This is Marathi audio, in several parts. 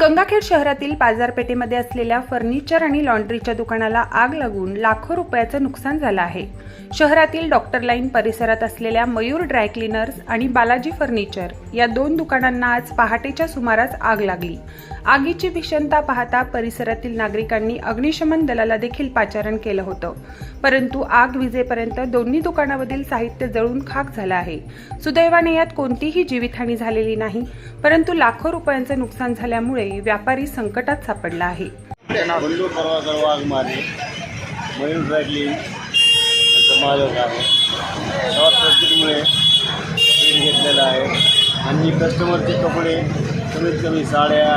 गंगाखेड शहरातील बाजारपेठेमध्ये असलेल्या फर्निचर आणि लॉन्ड्रीच्या दुकानाला आग लागून लाखो रुपयाचं नुकसान झालं आहे. शहरातील डॉक्टर लाईन परिसरात असलेल्या मयूर ड्राय क्लीनर्स आणि बालाजी फर्निचर या दोन दुकानांना आज पहाटेच्या सुमारास आग लागली. आगीची भीषणता पाहता परिसरातील नागरिकांनी अग्निशमन दलाला देखील पाचारण केलं होतं. परंतु आग विजेपर्यंत दोन्ही दुकानामधील साहित्य जळून खाक झालं आहे. सुदैवाने यात कोणतीही जीवितहानी झालेली नाही परंतु लाखो रुपयांचं नुकसान झाल्यामुळे व्यापारी संकटात सापडला आहे. बंधू परवाकर वाघ मारे मयूर ड्रायक्लीन यांचं माझं आहे शॉर्ट सर्किटमुळे स्पीड घेतलेलं आहे. आणि कस्टमरचे कपडे कमीत कमी साड्या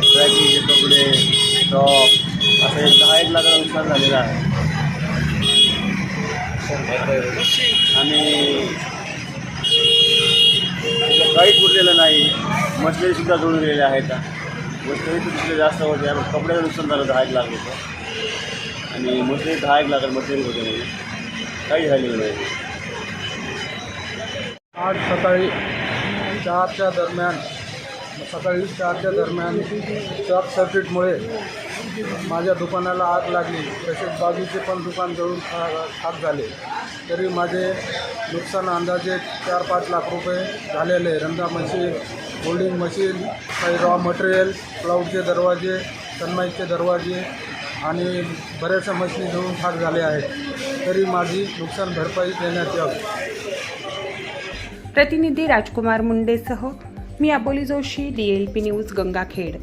ड्रायक्लीनचे कपडे टॉप असं एक दहा एक लाखाचं नुकसान झालेलं आहे. आणि त्याचं काहीच उरलेलं नाही मशिनरीसुद्धा जोडून गेलेल्या आहेत. मशिनरी तिथले जास्त होते. आणि कपड्याचं नुकसान झालं दहा एक लाख होतं आणि मशिनरी दहा एक लाख मशिनरी होते म्हणजे काही झालेलं नाही. आज सकाळी चारच्या दरम्यान सकाळी चारच्या दरम्यान शॉर्ट सर्किटमुळे माझ्या दुकानाला आग लागली. तसेच बाजूचे पण दुकान जळून खा खाक झाले. तरी माझे नुकसान अंदाजे चार पाच लाख रुपये झालेले. आहे. रंगा मशीन होल्डिंग मशीन काही रॉ मटेरियल क्लाउडचे दरवाजे सनमाईकचे दरवाजे आणि बऱ्याचशा मशीन जळून खाक झाले आहेत. तरी माझी नुकसान भरपाई देण्यात यावी. प्रतिनिधी राजकुमार मुंडेसह मी अबोली जोशी डीएलपी न्यूज गंगाखेड.